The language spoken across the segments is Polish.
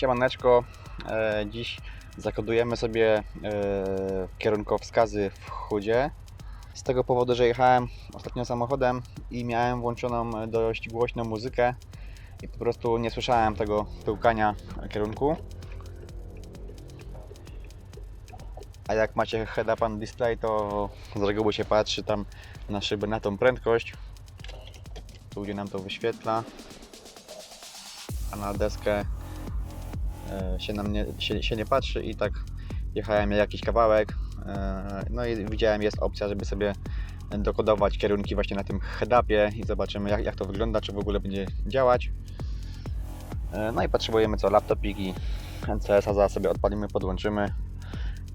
Siemaneczko, e, dziś zakodujemy sobie e, kierunkowskazy w chudzie. Z tego powodu, że jechałem ostatnio samochodem i miałem włączoną dość głośną muzykę i po prostu nie słyszałem tego pyłkania kierunku. A jak macie head-up display, to z reguły się patrzy tam na szybę na tą prędkość, tu gdzie nam to wyświetla, a na deskę e, się na mnie się, się nie patrzy i tak jechałem jakiś kawałek e, no i widziałem jest opcja, żeby sobie dokodować kierunki właśnie na tym head-upie i zobaczymy jak, jak to wygląda, czy w ogóle będzie działać. E, no i potrzebujemy co, laptopik i NCS-a zaraz sobie odpalimy, podłączymy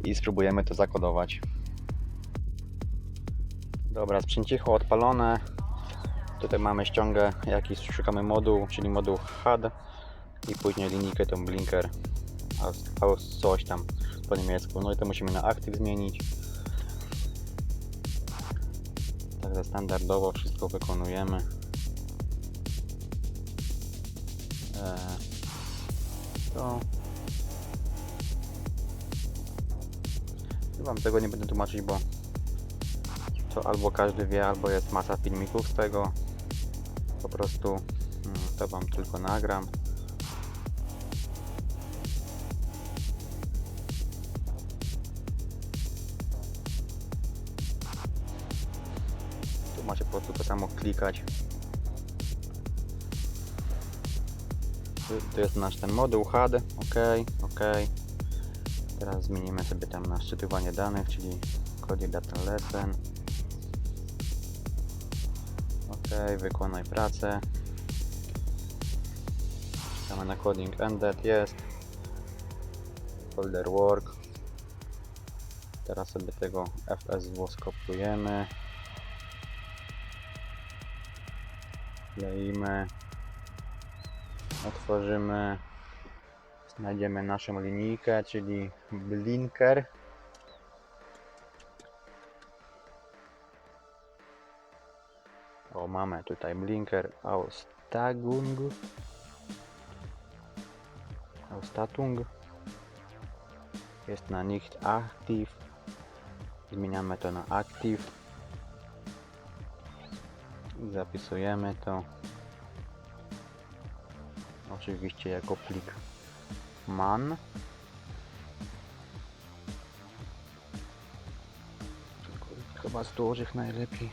i spróbujemy to zakodować. Dobra, sprzęcicho odpalone. Tutaj mamy ściągę jakiś, szukamy moduł, czyli moduł HUD i później linijkę tą blinker aus coś tam po niemiecku. No i to musimy na aktyw zmienić. Także standardowo wszystko wykonujemy. Eee, to Wam tego nie będę tłumaczyć, bo to albo każdy wie, albo jest masa filmików z tego. Po prostu mm, to Wam tylko nagram. Macie po prostu to samo klikać. Tu- jest nasz ten moduł HUD, ok, ok. Teraz zmienimy sobie tam na szczytywanie danych, czyli coding data lesson. Ok, wykonaj pracę. Czekamy na coding ended, jest. Folder work. Teraz sobie tego FSW skopiujemy. Kleimy. Otworzymy. Znajdziemy naszą linijkę, czyli blinker. O, mamy tutaj blinker Austagung. Austatung. Jest na nicht active. Zmieniamy to na active. Zapisujemy to. Oczywiście jako plik man. Chyba z dużych najlepiej.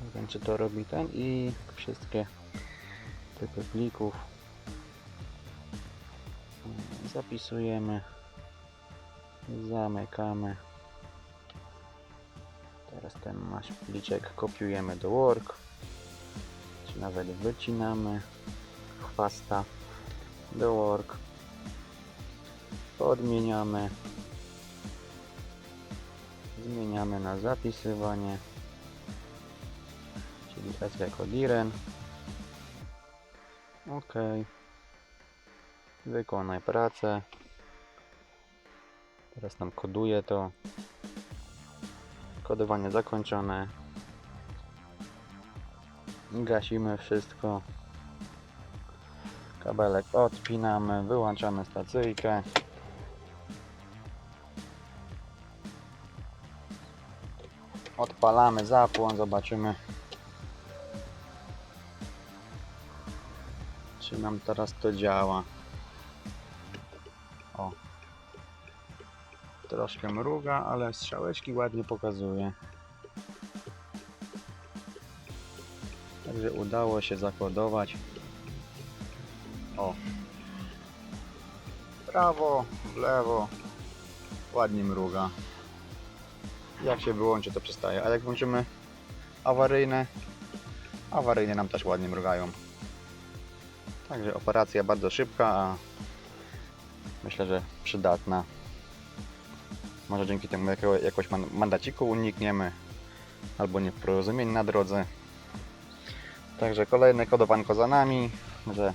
Nie wiem czy to robi ten i wszystkie typy plików zapisujemy, zamykamy. Teraz ten nasz pliczek kopiujemy do work, czy nawet wycinamy chwasta do work, podmieniamy, zmieniamy na zapisywanie czyli S jako diren. OK. Wykonaj pracę. Teraz nam koduje to. Kodowanie zakończone. Gasimy wszystko. Kabelek odpinamy, wyłączamy stacyjkę. Odpalamy zapłon, zobaczymy czy nam teraz to działa. Troszkę mruga, ale strzałeczki ładnie pokazuje. Także udało się zakodować. O. Prawo, w lewo. Ładnie mruga. Jak się wyłączy to przestaje, a jak włączymy awaryjne, awaryjne nam też ładnie mrugają. Także operacja bardzo szybka, a myślę, że przydatna. Może dzięki temu jakiego, jakoś man- mandaciku unikniemy albo nieporozumień na drodze. Także kolejne kodowanko za nami, że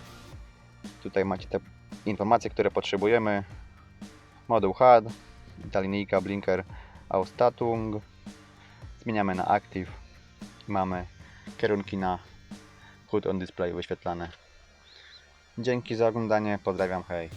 tutaj macie te informacje, które potrzebujemy. Moduł HUD, ta linijka blinker Austatung. Zmieniamy na Active. Mamy kierunki na HUD on display wyświetlane. Dzięki za oglądanie, pozdrawiam, hej.